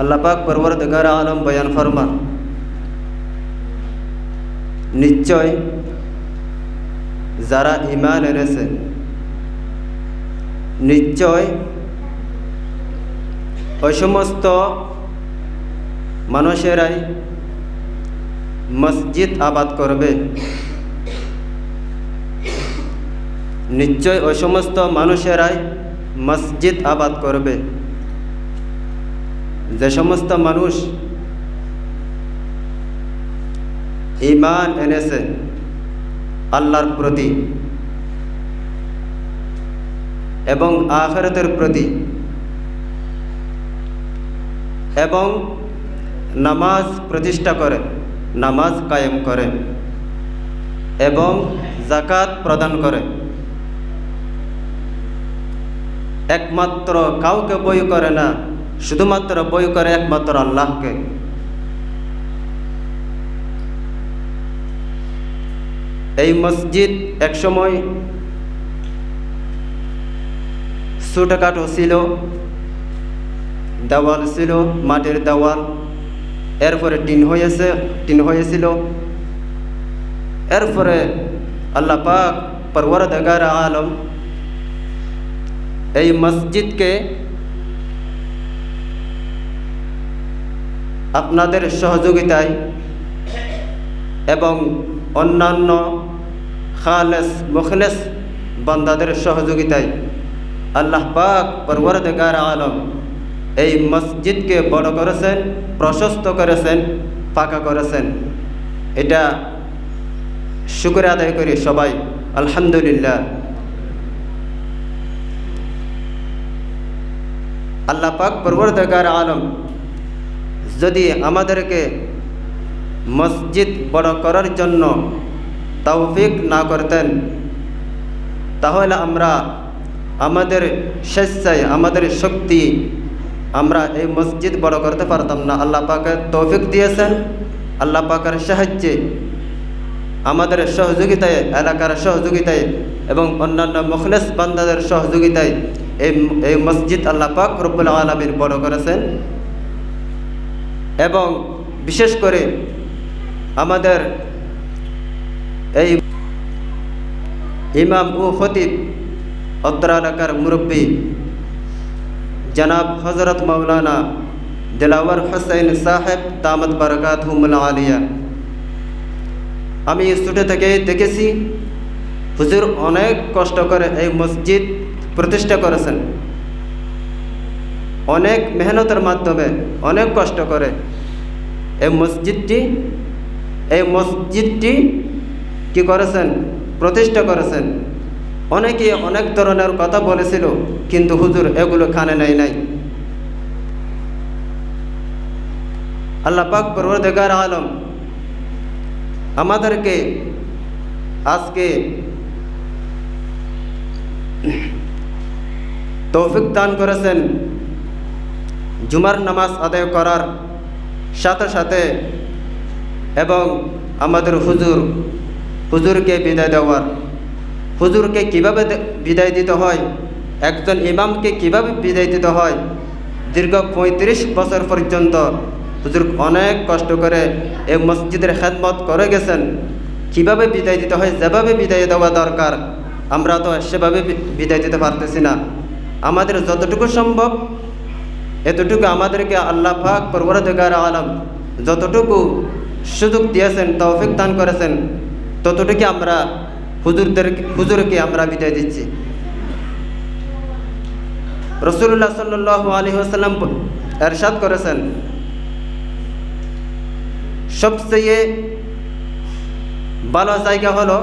আল্লাহ পাক পরবর্তীকার আলম বয়ান ফরমান। নিশ্চয় যারা ইমান এনেছে, নিশ্চয় ওই সমস্ত মানুষেরাই মসজিদ আবাদ করবে। নিশ্চয় ওই সমস্ত মানুষেরাই মসজিদ আবাদ করবে। যে সমস্ত মানুষ ইমান এনেছে আল্লাহর প্রতি এবং আখেরাতের প্রতি এবং নামাজ প্রতিষ্ঠা করে, নামাজ কায়েম করে এবং জাকাত প্রদান করে। একমাত্র কাউকে বই করে না শুধুমাত্র বই করে একমাত্র আল্লাহকে। এই মসজিদ একসময় ছোটোখাটো ছিল, দেওয়াল ছিল, মাটির দেওয়াল। এরপরে টিন হয়েছে, টিন হয়েছিল। এরপরে আল্লাহ পাক পরবর দেগার আলম এই মসজিদকে আপনাদের সহযোগিতায় এবং অন্যান্য খালেস মুখলেস বান্দাদের সহযোগিতায় আল্লাহ পাক পরবরদগার আলম এই মসজিদকে বড় করেছেন, প্রশস্ত করেছেন, পাকা করেছেন। এটা শুক্র আদায় করি সবাই, আলহামদুলিল্লাহ। আল্লাহ পাক পরবর্তকার আলম যদি আমাদেরকে মসজিদ বড় করার জন্য তৌফিক না করতেন, তাহলে আমরা আমাদের স্বেচ্ছায়, আমাদের শক্তি আমরা এই মসজিদ বড় করতে পারতাম না। আল্লাহ পাকের তৌফিক দিয়েছেন, আল্লাহ পাকের সাহায্যে আমাদের সহযোগিতায়, এলাকার সহযোগিতায় এবং অন্যান্য মুখলেস বান্দাদের সহযোগিতায় এই এই মসজিদ আল্লাহ পাক রব্বুল আলমীর বড় করেছেন। এবং বিশেষ করে আমাদের এই ইমাম ও খতিব অত্র এলাকার মুরব্বী জনাব হজরত মৌলানা দিলাওয়ার হোসেন সাহেব দামদ বরকাত হুমুল আলিয়া। আমি ছুটে থেকে দেখেছি, হুজুর অনেক কষ্ট করে এই মসজিদ প্রতিষ্ঠা করেছেন। অনেক মেহনতের মাধ্যমে, অনেক কষ্ট করে এই মসজিদটি এই মসজিদটি কি করেছেন? প্রতিষ্ঠা করেছেন। অনেকে অনেক ধরনের কথা বলেছিল, কিন্তু হুজুর এগুলো খানে নাই নাই। আল্লাহ পাক আলম আমাদেরকে আজকে তৌফিক দান করেছেন। জুমার নামাজ আদায় করার সাথে সাথে এবং আমাদের হুজুর, হুজুরকে বিদায় দেওয়ার। হুজুরকে কীভাবে বিদায় দিতে হয়? একজন ইমামকে কীভাবে বিদায় দিতে হয়? দীর্ঘ পঁয়ত্রিশ বছর পর্যন্ত হুজুর অনেক কষ্ট করে এই মসজিদের খেদমত করে গেছেন। কীভাবে বিদায় দিতে হয়? যেভাবে বিদায় দেওয়া দরকার, আমরা তো সেভাবে বিদায় দিতে পারতেছি না। আমাদের যতটুকু সম্ভব এতটুকু আমাদেরকে আল্লাহ পাক পরবরদগার আলম যতটুকু সুযোগ দিয়েছেন, তৌফিক দান করেছেন ততটুকু আমরা হুজুরদের হুজুরকে আমরা বিদায় দিচ্ছি। রসুল্লাহ সাল্লাহ আলী আসাল্লাম এরশাদ করেছেন, সবচেয়ে ভালো জায়গা হলো,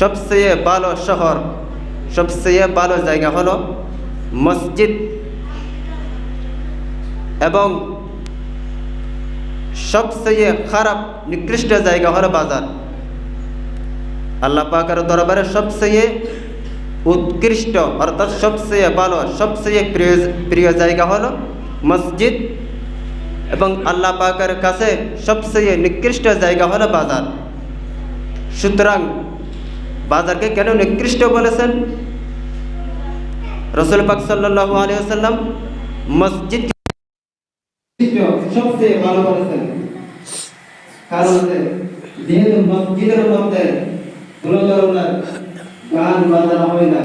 সবচেয়ে ভালো শহর, সবচেয়ে ভালো জায়গা হলো মসজিদ। এবং সবচেয়ে খারাপ, নিকৃষ্ট জায়গা হলো বাজার। আল্লাহ পাকের দরবারে সবচেয়ে উৎকৃষ্ট, অর্থাৎ সবচেয়ে ভালো, সবচেয়ে প্রিয় প্রিয় জায়গা হলো মসজিদ এবং আল্লাহ পাকের কাছে সবচেয়ে নিকৃষ্ট জায়গা হলো বাজার। সুতরাং বাজারকে কেন নিকৃষ্ট বলেছেন? রসুল পাক সাল্লাহ আলিয়া সাল্লাম মসজিদ সবচেয়ে ভালো করেছেন। কারণ যেহেতু মসজিদের মধ্যে ধরনের গান বাজানো হয় না